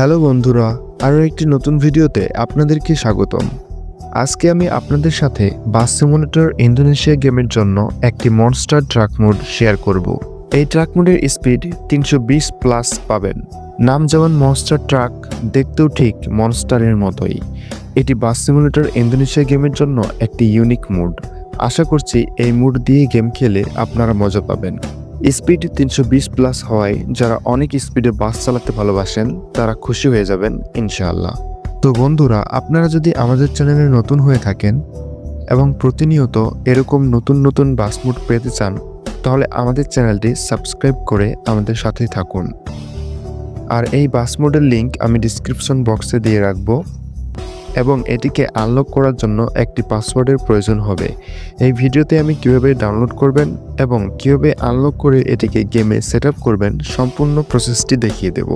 Hello বন্ধুরা, আরও একটি নতুন ভিডিওতে আপনাদেরকে স্বাগতম। আজকে আমি আপনাদের সাথে বাস সিমুলেটর ইন্দোনেশিয়া গেমের জন্য একটি মনস্টার ট্রাক মোড শেয়ার করব। এই ট্রাক মোডের স্পিড তিনশো বিশ প্লাস পাবেন। নাম যেমন মনস্টার ট্রাক, দেখতেও ঠিক মনস্টারের মতোই। এটি বাস সিমুলেটর ইন্দোনেশিয়া গেমের জন্য একটি ইউনিক মোড। আশা করছি এই মোড দিয়ে গেম খেলে আপনারা মজা পাবেন। স্পিড তিনশো বিশ প্লাস হওয়ায় যারা অনেক স্পিডে বাস চালাতে ভালোবাসেন, তারা খুশি হয়ে যাবেন, ইনশাআল্লাহ। তো বন্ধুরা, আপনারা যদি আমাদের চ্যানেলে নতুন হয়ে থাকেন এবং প্রতিনিয়ত এরকম নতুন নতুন বাস মুড পেতে চান, তাহলে আমাদের চ্যানেলটি সাবস্ক্রাইব করে আমাদের সাথেই থাকুন। আর এই বাস মোডের লিংক আমি ডিসক্রিপশন বক্সে দিয়ে রাখব। এবং এটিকে আনলক করার জন্য একটি পাসওয়ার্ডের প্রয়োজন হবে। এই ভিডিওতে আমি কীভাবে ডাউনলোড করবেন এবং কীভাবে আনলক করে এটিকে গেমে সেট করবেন সম্পূর্ণ প্রসেসটি দেখিয়ে দেব।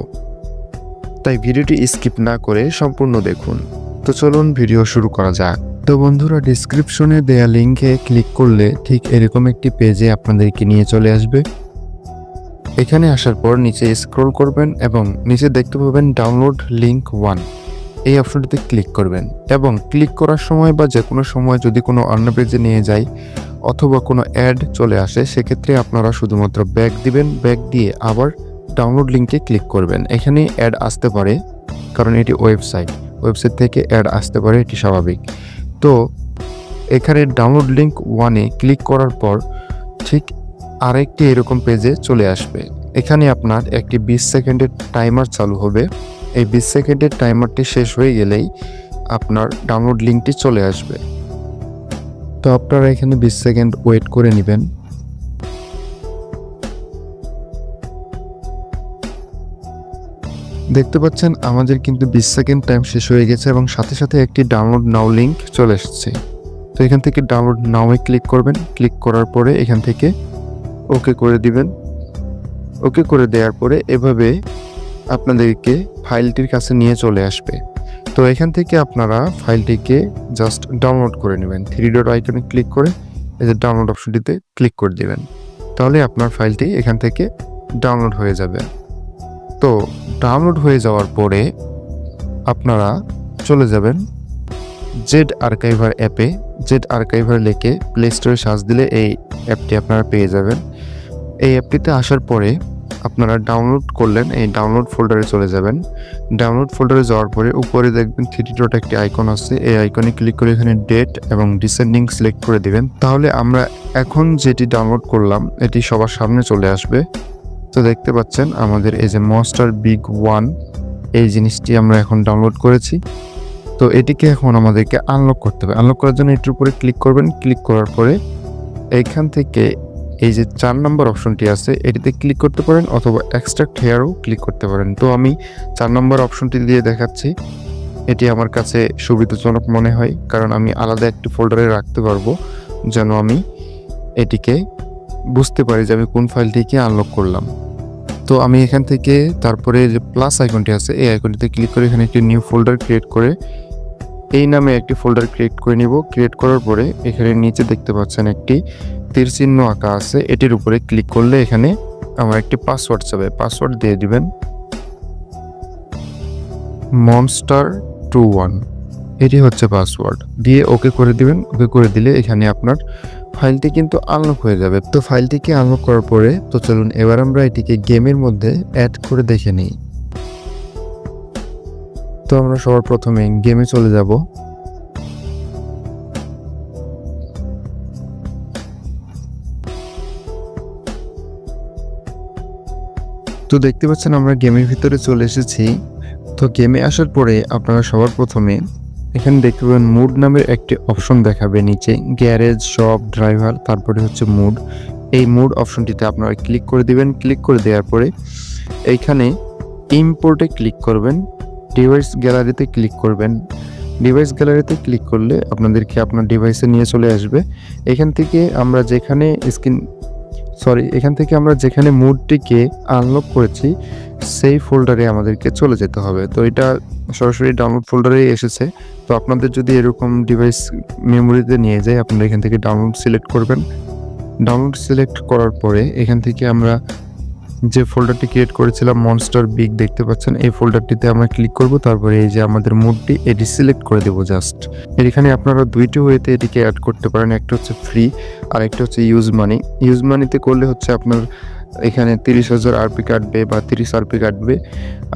তাই ভিডিওটি স্কিপ না করে সম্পূর্ণ দেখুন। তো চলুন ভিডিও শুরু করা যাক। তো বন্ধুরা ডিসক্রিপশনে দেয়া লিঙ্কে ক্লিক করলে ঠিক এরকম একটি পেজে আপনাদেরকে নিয়ে চলে আসবে। এখানে আসার পর নিচে স্ক্রল করবেন এবং নিচে দেখতে পাবেন ডাউনলোড লিঙ্ক ওয়ান এই অপশনটিতে ক্লিক করবেন এবং ক্লিক করার সময় বা যে কোনো সময় যদি কোনো অন্য পেজে নিয়ে যায় অথবা কোনো অ্যাড চলে আসে, সেক্ষেত্রে আপনারা শুধুমাত্র ব্যাক দিবেন। ব্যাক দিয়ে আবার ডাউনলোড লিঙ্কে ক্লিক করবেন। এখানে অ্যাড আসতে পারে, কারণ এটি ওয়েবসাইট। ওয়েবসাইট থেকে অ্যাড আসতে পারে, এটি স্বাভাবিক। তো এখানে ডাউনলোড লিঙ্ক ওয়ানে ক্লিক করার পর ঠিক আরেকটি এরকম পেজে চলে আসবে। এখানে আপনার একটি বিশ সেকেন্ডের টাইমার চালু হবে। এই বিশ সেকেন্ডের টাইমারটি শেষ হয়ে গেলেই আপনার ডাউনলোড লিঙ্কটি চলে আসবে। তো আপনারা এখানে বিশ সেকেন্ড ওয়েট করে নেবেন। দেখতে পাচ্ছেন আমাদের কিন্তু বিশ সেকেন্ড টাইম শেষ হয়ে গেছে এবং সাথে সাথে একটি ডাউনলোড নাও লিঙ্ক চলে এসেছে। তো এখান থেকে ডাউনলোড নাওয়ে ক্লিক করবেন। ক্লিক করার পরে এখান থেকে ওকে করে দিবেন। ওকে করে দেওয়ার পরে এভাবে আপনাদেরকে ফাইলটির কাছে নিয়ে চলে আসবে। তো এখান থেকে আপনারা ফাইলটিকে জাস্ট ডাউনলোড করে নেবেন। থ্রি ডট আইকনে ক্লিক করে এই যে ডাউনলোড অপশনটিতে ক্লিক করে দিবেন। তাহলে আপনার ফাইলটি এখান থেকে ডাউনলোড হয়ে যাবে। তো ডাউনলোড হয়ে যাওয়ার পরে আপনারা চলে যাবেন জেড আর্কাইভার অ্যাপে জেড আর্কাইভার লিখে প্লে স্টোরে সার্চ দিলে এই অ্যাপটি আপনারা পেয়ে যাবেন। এই অ্যাপটিতে আসার পরে আপনারা ডাউনলোড করলেন, এই ডাউনলোড ফোল্ডারে চলে যাবেন। ডাউনলোড ফোল্ডারে যাওয়ার পরে উপরে দেখবেন থ্রি ডট একটি আইকন আছে। এই আইকনে ক্লিক করে এখানে ডেট এবং ডিসেন্ডিং সিলেক্ট করে দিবেন। তাহলে আমরা এখন যেটি ডাউনলোড করলাম, এটি সবার সামনে চলে আসবে। তো দেখতে পাচ্ছেন, আমাদের এই যে মস্টার বিগ ওয়ান এই জিনিসটি আমরা এখন ডাউনলোড করেছি। তো এটিকে এখন আমাদেরকে আনলক করতে হবে। আনলক করার জন্য এটির উপরে ক্লিক করবেন। ক্লিক করার পরে এইখান থেকে এই যে চার নম্বর অপশনটি আছে, এটিতে ক্লিক করতে পারেন অথবা এক্সট্রাক্ট হেয়ারও ক্লিক করতে পারেন। তো আমি চার নম্বর অপশনটি দিয়ে দেখাচ্ছি। এটি আমার কাছে সুবিধাজনক মনে হয়, কারণ আমি আলাদা একটি ফোল্ডারে রাখতে পারব, যেন আমি এটিকে বুঝতে পারি যে আমি কোন ফাইলটিকে আনলক করলাম। তো আমি এখান থেকে তারপরে যে প্লাস আইকনটি আছে, এই আইকনটিতে ক্লিক করে এখানে একটি নিউ ফোল্ডার ক্রিয়েট করে, এই নামে একটি ফোল্ডার ক্রিয়েট করে নিব। ক্রিয়েট করার পরে এখানে নিচে দেখতে পাচ্ছেন একটি তীর চিহ্ন আঁকা আছে, এটির উপরে ক্লিক করলে এখানে আমার একটি পাসওয়ার্ড চাবে। পাসওয়ার্ড দিয়ে দিবেন। মনস্টার টু ওয়ান এটি হচ্ছে পাসওয়ার্ড দিয়ে ওকে করে দিবেন। ওকে করে দিলে এখানে আপনার ফাইলটি কিন্তু আনলক হয়ে যাবে। তো ফাইলটিকে আনলক করার পরে, তো চলুন এবার আমরা এটিকে গেমের মধ্যে অ্যাড করে দেখে নিই। তো আমরা সবার প্রথমে গেমে চলে যাব। তো দেখতে পাচ্ছেন আমরা গেমের ভিতরে চলে এসেছি। তো গেমে আসার পরে আপনারা সবার প্রথমে এখানে দেখতে পাবেন মুড নামের একটি অপশন দেখাবে নিচে, গ্যারেজ, শপ, ড্রাইভার, তারপরে হচ্ছে মুড। এই মুড অপশনটিতে আপনারা ক্লিক করে দিবেন। ক্লিক করে দেওয়ার পরে এইখানে ইম্পোর্টে ক্লিক করবেন, ডিভাইস গ্যালারিতে ক্লিক করবেন। ডিভাইস গ্যালারিতে ক্লিক করলে আপনাদেরকে আপনার ডিভাইসে নিয়ে চলে আসবে। এখান থেকে আমরা যেখানে স্ক্রিন সরি এখান থেকে আমরা যেখানে মুডটিকে আনলক করেছি, সেই ফোল্ডারে আমাদেরকে চলে যেতে হবে। তো এটা সরাসরি ডাউনলোড ফোল্ডারেই এসেছে। তো আপনাদের যদি এরকম ডিভাইস মেমোরিতে নিয়ে যায়, আপনারা এখান থেকে ডাউনলোড সিলেক্ট করবেন। ডাউনলোড সিলেক্ট করার পরে এখান থেকে আমরা যে ফোল্ডারটি ক্রিয়েট করেছিলাম মনস্টার বিগ দেখতে পাচ্ছেন? এই ফোল্ডারটিতে আমরা ক্লিক করব, তারপরে এই যে আমাদের মুডটি এটি সিলেক্ট করে দেবো জাস্ট এখানে আপনারা দুইটি ওয়েতে এটিকে অ্যাড করতে পারেন, একটা হচ্ছে ফ্রি আর একটা হচ্ছে ইউজ মানি ইউজ মানিতে করলে হচ্ছে আপনার এখানে তিরিশ হাজার আরপি কাটবে বা তিরিশ আরপি কাটবে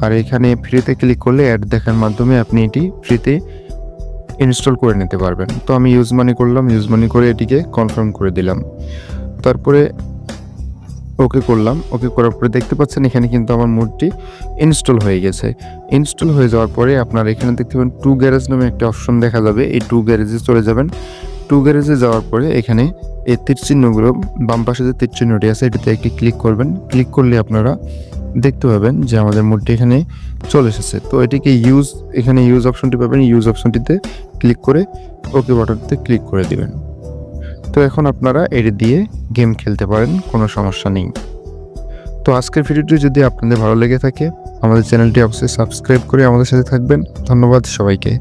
আর এখানে ফ্রিতে ক্লিক করলে অ্যাড দেখার মাধ্যমে আপনি এটি ফ্রিতে ইনস্টল করে নিতে পারবেন। তো আমি ইউজ মানি করলাম ইউজ মানি করে এটিকে কনফার্ম করে দিলাম। তারপরে ওকে করলাম, ওকে করার পরে দেখতে পাচ্ছেন এখানে কিন্তু আমার মুডটি ইনস্টল হয়ে গেছে। ইনস্টল হয়ে যাওয়ার পরে আপনার এখানে দেখতে পাবেন টু গ্যারেজ নামে একটা অপশন দেখা যাবে, এই টু গ্যারেজে চলে যাবেন। টু গ্যারেজে যাওয়ার পরে এখানে এই তীর চিহ্নগুলো, বাম পাশে যে তীর চিহ্নটি আছে, এটিতে একটি ক্লিক করবেন। ক্লিক করলে আপনারা দেখতে পাবেন যে আমাদের মুডটি এখানে চলে এসেছে। তো এটিকে ইউজ এখানে ইউজ অপশনটি পাবেন। ইউজ অপশনটিতে ক্লিক করে ওকে বাটনটিতে ক্লিক করে দিবেন। তো এখন আপনারা এটি দিয়ে গেম খেলতে পারেন, কোনো সমস্যা নেই। তো আজকের ভিডিওটি যদি আপনাদের ভালো লেগে থাকে, আমাদের চ্যানেলটি অবশ্যই সাবস্ক্রাইব করে আমাদের সাথে থাকবেন। ধন্যবাদ সবাইকে।